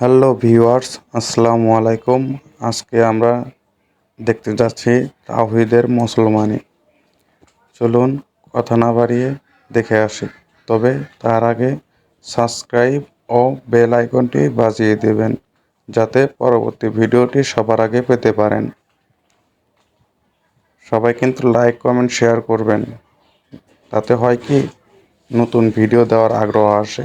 Hello viewers, আসসালামু আলাইকুম। আজকে আমরা দেখতে যাচ্ছি তাওহিদের মুসলমানি। চলুন কথা না বাড়িয়ে দেখে আসি। তবে তার আগে সাবস্ক্রাইব ও বেল আইকনটি বাজিয়ে দেবেন, যাতে পরবর্তী ভিডিওটি সবার আগে পেতে পারেন। সবাই কিন্তু লাইক কমেন্ট শেয়ার করবেন। তাতে হয় কি, নতুন ভিডিও দেওয়ার আগ্রহ আসে।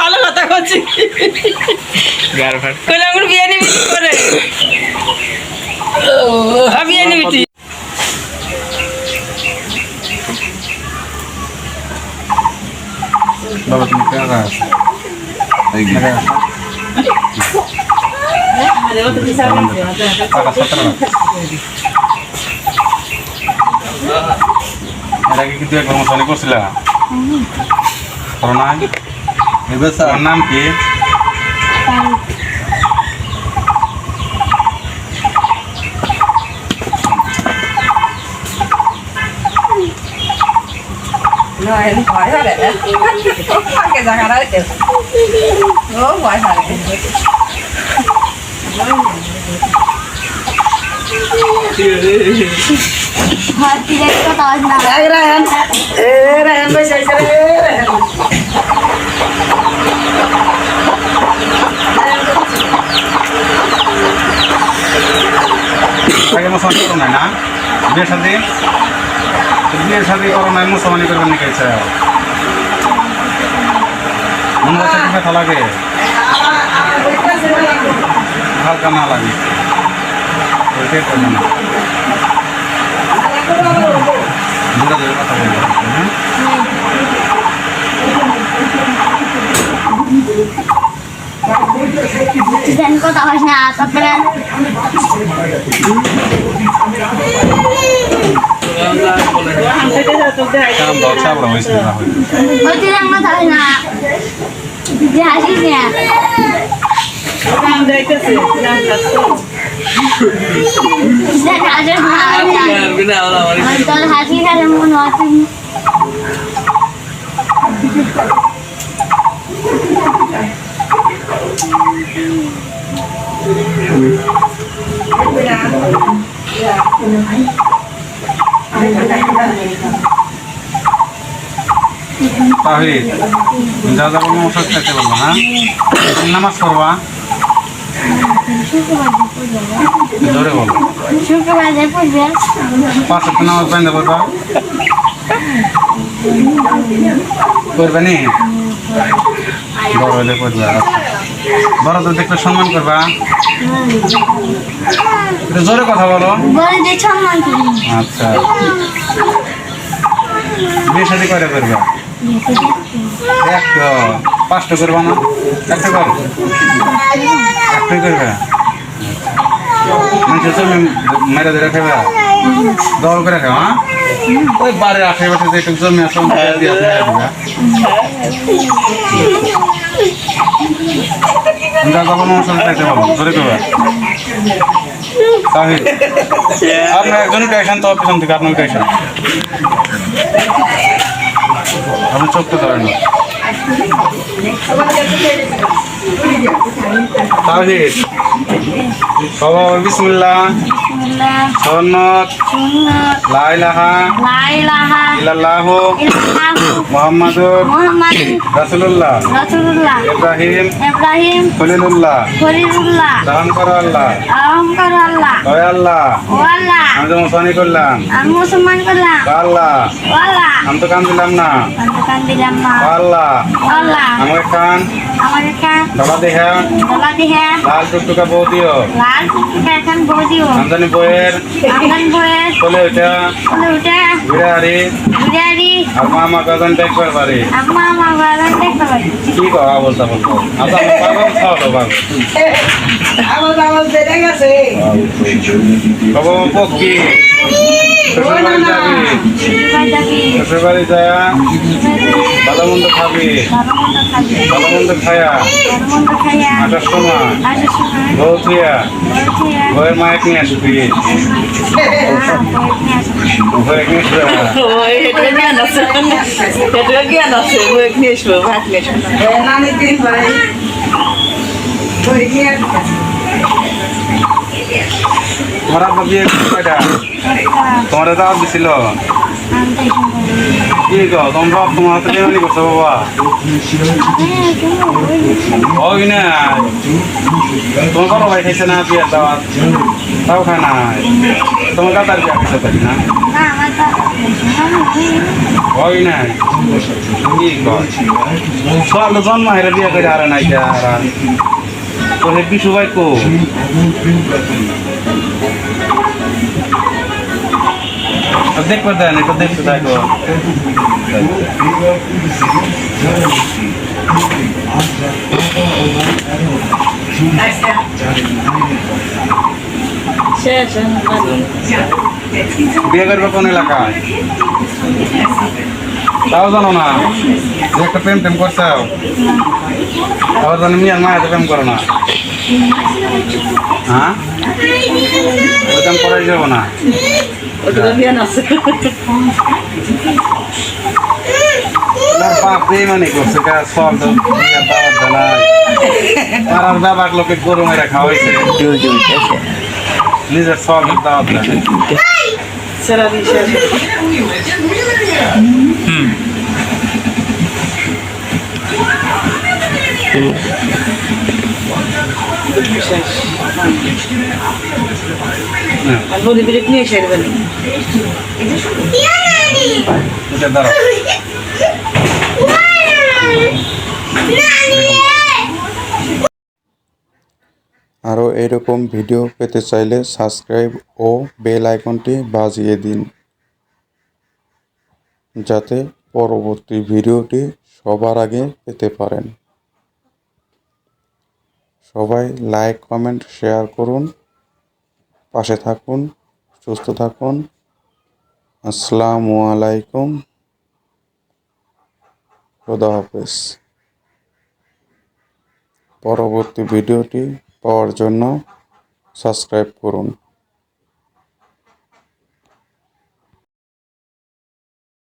ভালো কথা করছি কইলে আমার বিয়ে নিবি কি করে? হ্যাঁ, বিয়ে নিবি তুই। বাবা তুমি কেমন আছো? এর আগে কিন্তু একবার মশানি করছিল? করোনা তোমার নাম কি নয় ভয় হলে আগে জায়গা রাখতে ও ভয় হলে এক রায়ন এ রায়ন বসে আছে রে আগে মুসলমানি করো নাই না? নাই মুসলমানি করবেন নাকি ইচ্ছা মনে হচ্ছে কি ব্যথা লাগে। হালকা না লাগে। ওইটাই করবে না। না তারপরে কারণ দল চাপড়া হয়েছিল না হয়তো হইতে কথা হয় না যে হাসিস না দেখ হাসিস না তোর হাসি খালে মনে হয় তাহিদ যা যা বলব ওষুধ খাইতে বলব হ্যাঁ? নামাজ পড়বা? জোরে বলো। পাঁচ একটা নামাজ বাইন্দা পড়বা করবে নি? বড় হলে করবা বড়দের দেখলে সম্মান করবা? জোরে কথা বলো। করি। আচ্ছা। বিয়ে সাথে কয়টা করবা? একটা পাঁচটা করবা না? একটা কর। একটাই করবে? মানুষের জমি মেরে ধরে খাবে দল করে খাবে হ্যাঁ? ওই বাড়ির আশেপাশে যে একটু জমি আছে আমরা যখন অনুষ্ঠান খাইতে পারব ধরে করবে তাহিদ আপনার একজন উঠে তো পিছন থেকে আপনার উঠে আপনি চোখ তো ধরেন তাহিদ বাবা বিসমুল্লাহ। সন্নত। লাইলাহা লাইলাহা ইল্লাল্লাহু ইল্লাল্লাহু মুহাম্মাদুর মুহাম্মদ রাসূলুল্লাহ। রাসূলুল্লাহ ইব্রাহিম ইব্রাহিম খলিলুল্লাহ। খলিলুল্লাহ দান করো আল্লাহ। আল্লাহ আল্লাহ। আমি তো মুসানি করলাম। আমি মুসলমান করলাম আল্লাহ। আল্লাহ আমি তো কান দিলাম না। আমি কান দিলাম না। আল্লাহ। আল্লাহ। আমার খান। আমার একটা বাবা দেখা গলা দিয়ে লাল টুকটুকা বউ দিও। লাল এখন বৌদিও আমদানি বইয়ের আপনার বয়স চলে ওইটা হলো ওটা ঘুরে আরি বিরিয়ানি আর মামা কাজন দেখবার পারি আম্মা আমার বাগান দেখতে পারি কি কথা বলতে বলতো আচ্ছা পাগল খাও তো পাগল। আমার আমার বেড়ে গেছে। বাবা পক্ষী শ্বশুর বাড়ি যায় ভালো মন্দ খাবি ভালো মন্দ খায়া আসার সময় বউ থুয়া বউয়ের মায়ের নিয়ে আসবি বউয়ের নিয়ে আসবে নিয়ে ভাত নিয়ে আসব তোমার আব্বা বিয়ে কয়টা তোমার দাওয়াত দিছিল। কি গো, তোমরা তোমার হাতে বেমানি করছ বাবা? ওই না? তোমার বড় ভাই খাইছে না বিয়ের দাওয়াত? তাও খায় না? তোমার কাতার বিয়ে খাইছে তাই না? ওই না? কি কয় সব জন্ম হেরে বিয়ে করে আর নাই আর তো হে বিশু কো? দেখবে দেন একটু দেখতে থাকো বিয়ে করবে কোন এলাকায়? তাও জানো না। যে একটা প্রেম টেম করছে। আবার জানি মিয়ার মায়াতে প্রেম করো না। হ্যাঁ? ওই প্রেম করাই যাব না। ওটা জ্ঞান আছে। তার বাপ বেমানি করছে সব আর বাবার লোকে গরু মেরে খাওয়াইছে। নিজের সব দাওয়াত হ্যাঁ, আর বলি বিরিক নিয়ে এসে দেবেন আরও এরকম ভিডিও পেতে চাইলে সাবস্ক্রাইব ও বেল আইকনটি বাজিয়ে দিন যাতে পরবর্তী ভিডিওটি সবার আগে পেতে পারেন। সবাই লাইক কমেন্ট শেয়ার করুন। পাশে থাকুন সুস্থ থাকুন। আসসালামু আলাইকুম। খোদা হাফেজ। পরবর্তী ভিডিওটি পাওয়ার জন্য সাবস্ক্রাইব করুন।